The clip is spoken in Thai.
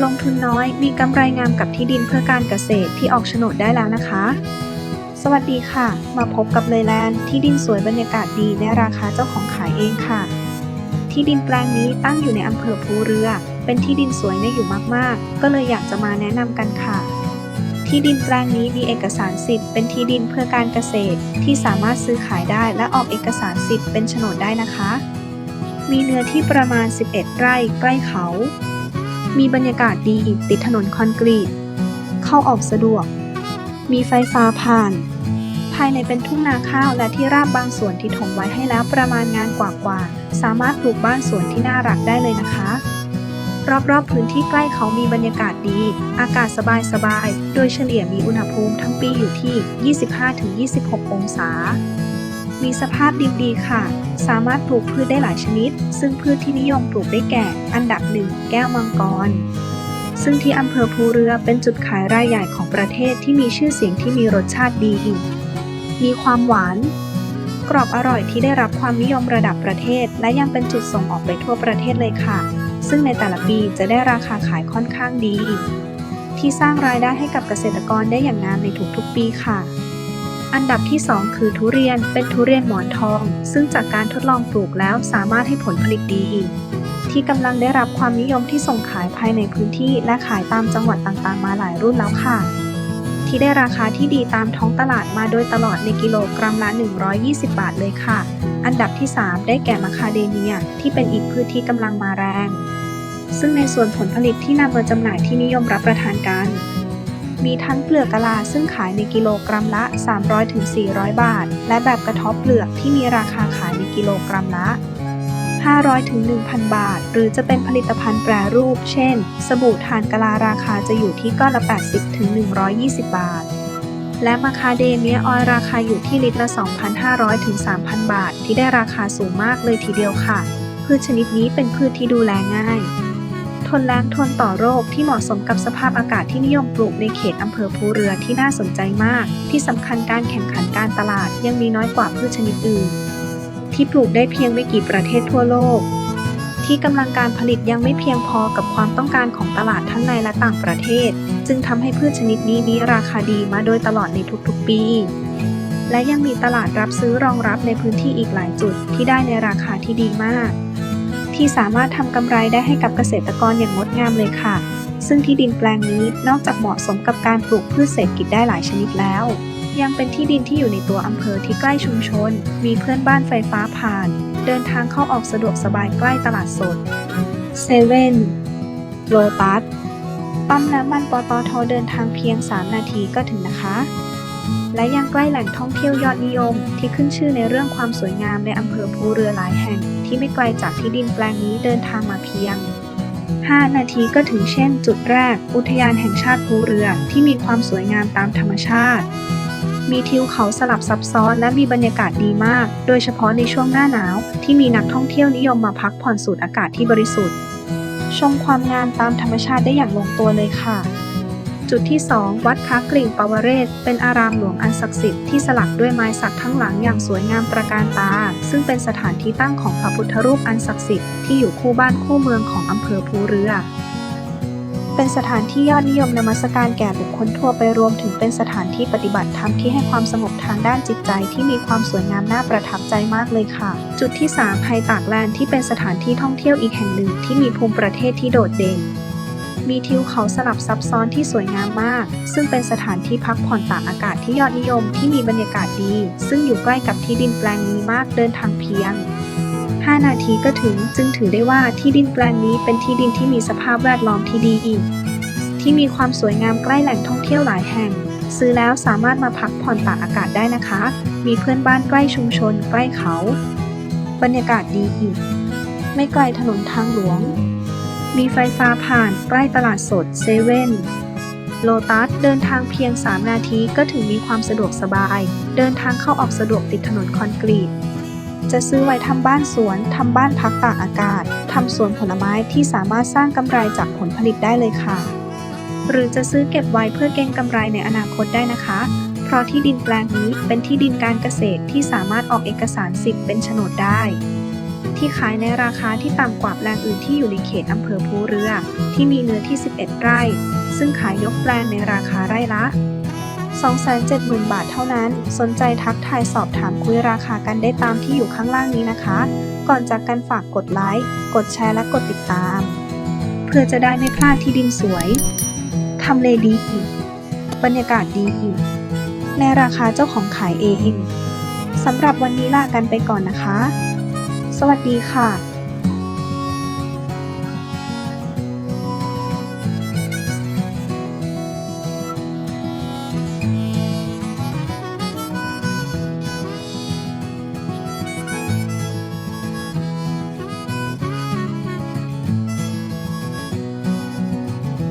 ลงทุนน้อยมีกำไรงามกับที่ดินเพื่อการเกษตรที่ออกโฉนดได้แล้วนะคะ สวัสดีค่ะ มาพบกับเลยแลนด์ที่ดินสวยบรรยากาศดีในราคาเจ้าของขายเองค่ะ ที่ดินแปลงนี้ตั้งอยู่ในอำเภอภูเรือ เป็นที่ดินสวยน่าอยู่มากๆ ก็เลยอยากจะมาแนะนำกันค่ะ ที่ดินแปลงนี้มีเอกสารสิทธิ์เป็นที่ดินเพื่อการเกษตรที่สามารถซื้อขายได้และออกเอกสารสิทธิ์เป็นโฉนดได้นะคะ มีเนื้อที่ประมาณ 11 ไร่ใกล้เขา มีบรรยากาศดีติดถนนคอนกรีต เข้าออกสะดวก มีไฟฟ้าผ่าน ภายในเป็นทุ่งนาข้าวและที่ราบบางส่วนที่ถมไว้ให้แล้วประมาณงานกว่าๆสามารถปลูกบ้านสวนที่น่ารักได้เลยนะคะ รอบๆพื้นที่ใกล้เขามีบรรยากาศดี อากาศสบายๆ โดยเฉลี่ยมีอุณหภูมิทั้งปีอยู่ที่ 25-26 องศา มีสภาพดินดีค่ะ สามารถปลูกพืชได้หลายชนิด ซึ่งพืชที่นิยมปลูกได้แก่ อันดับหนึ่งแก้วมังกร ซึ่งที่อำเภอภูเรือเป็นจุดขายรายใหญ่ของประเทศที่มีชื่อเสียงที่มีรสชาติดี มีความหวาน กรอบอร่อยที่ได้รับความนิยมระดับประเทศ และยังเป็นจุดส่งออกไปทั่วประเทศเลยค่ะ ซึ่งในแต่ละปีจะได้ราคาขายค่อนข้างดี ที่สร้างรายได้ให้กับเกษตรกรได้อย่างงามในทุกๆปีค่ะ อันดับที่ 2 คือทุเรียนเป็นทุเรียนหมอนทอง ซึ่งจากการทดลองปลูกแล้วสามารถให้ผลผลิตดีที่กำลังได้รับความนิยมที่ส่งขายภายในพื้นที่และขายตามจังหวัดต่างๆ มาหลายรุ่นแล้วค่ะ ที่ได้ราคาที่ดีตามท้องตลาดมาโดยตลอดในกิโลกรัมละ 120 บาทเลยค่ะ อันดับที่ 3 ได้แก่มะคาเดเมีย ที่เป็นอีกพืชที่กำลังมาแรง ซึ่งในส่วนผลผลิตที่นำมาจำหน่ายที่นิยมรับประทานกัน มีทั้งเปลือกกะลาซึ่งขายในกิโลกรัมละ 300-400 บาท และแบบกระเทบเปลือกที่มีราคาขายในกิโลกรัมละ 500-1,000 บาท หรือจะเป็นผลิตภัณฑ์แปรรูป เช่น สบู่ทานกะลาราคาจะอยู่ที่ก้อนละ 80-120 บาท และมาคาเดเมียออยล์ราคาอยู่ที่ลิตรละ 2,500-3,000 บาท ที่ได้ราคาสูงมากเลยทีเดียวค่ะ พืชชนิดนี้เป็นพืชที่ดูแลง่าย นแล้งทนต่อโรคที่เหมาะสมกับสภาพอากาศที่นิยมปลูกในเขตอำเภอภูเรือที่น่าสนใจมาก ที่สำคัญการแข่งขันการตลาดยังมีน้อยกว่าพืชชนิดอื่น ที่ปลูกได้เพียงไม่กี่ประเทศทั่วโลก ที่กำลังการผลิตยังไม่เพียงพอกับความต้องการของตลาดทั้งในและต่างประเทศ จึงทำให้พืชชนิดนี้มีราคาดีมาโดยตลอดในทุกๆปีและยังมีตลาดรับซื้อรองรับในพื้นที่อีกหลายจุดที่ได้ในราคาที่ดีมาก ที่สามารถทำกำไรได้ให้กับเกษตรกรอย่างงดงามเลยค่ะ ซึ่งที่ดินแปลงนี้นอกจากเหมาะสมกับการปลูกพืชเศรษฐกิจได้หลายชนิดแล้ว ยังเป็นที่ดินที่อยู่ในตัวอำเภอที่ใกล้ชุมชน มีเพื่อนบ้านไฟฟ้าผ่าน เดินทางเข้าออกสะดวกสบายใกล้ตลาดสดเซเว่นโลตัสปั๊มน้ำมันปตทเดินทางเพียง 3 นาทีก็ถึงนะคะ และยังใกล้แหล่งท่องเที่ยวยอดนิยมที่ขึ้นชื่อในเรื่องความสวยงามในอำเภอภูเรือหลายแห่ง ที่ไม่ไกลจากที่ดินแปลงนี้เดินทางมาเพียง 5 นาทีก็ถึงเช่น จุดแรก อุทยานแห่งชาติภูเรือที่มีความสวยงามตามธรรมชาติ มีทิวเขาสลับซับซ้อนและมีบรรยากาศดีมาก โดยเฉพาะในช่วงหน้าหนาว ที่มีนักท่องเที่ยวนิยมมาพักผ่อนสูดอากาศที่บริสุทธิ์ ชมความงามตามธรรมชาติได้อย่างลงตัวเลยค่ะ จุดที่ 2 วัดพระกริ่งปวเรศ เป็นอารามหลวงอันศักดิ์สิทธิ์ที่สลักด้วยไม้สักทั้งหลังอย่างสวยงามตระการตา ซึ่งเป็นสถานที่ตั้งของพระพุทธรูปอันศักดิ์สิทธิ์ที่อยู่คู่บ้านคู่เมืองของอำเภอภูเรือเป็นสถานที่ยอดนิยมนมัสการแก่บุคคลทั่วไปรวมถึงเป็นสถานที่ปฏิบัติธรรมที่ให้ความสงบทางด้านจิตใจที่มีความสวยงามน่าประทับใจมากเลยค่ะ จุดที่3ไฮตากแลนด์ที่เป็นสถานที่ท่องเที่ยวอีกแห่งหนึ่งที่มีภูมิประเทศที่โดดเด่น มีทิวเขาสลับซับซ้อนที่สวยงามมาก ซึ่งเป็นสถานที่พักผ่อนตากอากาศที่ยอดนิยมที่มีบรรยากาศดี ซึ่งอยู่ใกล้กับที่ดินแปลงนี้มากเดินทางเพียง 5 นาทีก็ถึงจึงถือได้ว่าที่ดินแปลงนี้เป็นที่ดินที่มีสภาพแวดล้อมที่ดีอีก ที่มีความสวยงามใกล้แหล่งท่องเที่ยวหลายแห่ง ซื้อแล้วสามารถมาพักผ่อนตากอากาศได้นะคะ มีเพื่อนบ้านใกล้ชุมชน ใกล้เขา บรรยากาศดีอีก ไม่ไกลถนนทางหลวง มีไฟฟ้าผ่านใกล้ตลาดสดเซเว่นโลตัสเดินทางเพียง 3 นาทีก็ถึงมีความสะดวกสบาย เดินทางเข้าออกสะดวกติดถนนคอนกรีต จะซื้อไว้ทำบ้านสวน ทำบ้านพักตากอากาศ ทำสวนผลไม้ที่สามารถสร้างกำไรจากผลผลิตได้เลยค่ะ หรือจะซื้อเก็บไว้เพื่อเก็งกำไรในอนาคตได้นะคะ เพราะที่ดินแปลงนี้เป็นที่ดินการเกษตรที่สามารถออกเอกสารสิทธิ์เป็นโฉนดได้ ที่ขายในราคาที่ต่ำกว่าแปลงอื่นที่อยู่ในเขตอำเภอภูเรือ ที่มีเนื้อที่ 11 ไร่ ซึ่งขายยกแปลงในราคาไร่ละ 270,000 บาทเท่านั้น สนใจทักทายสอบถามคุยราคากันได้ตามที่อยู่ข้างล่างนี้นะคะ ก่อนจากกันฝากกดไลค์ กดแชร์และกดติดตาม เพื่อจะได้ไม่พลาดที่ดินสวยทำเลดีอีก บรรยากาศดีอีกในราคาเจ้าของขายเองสำหรับวันนี้ลากันไปก่อนนะคะ วัสดีค่ะ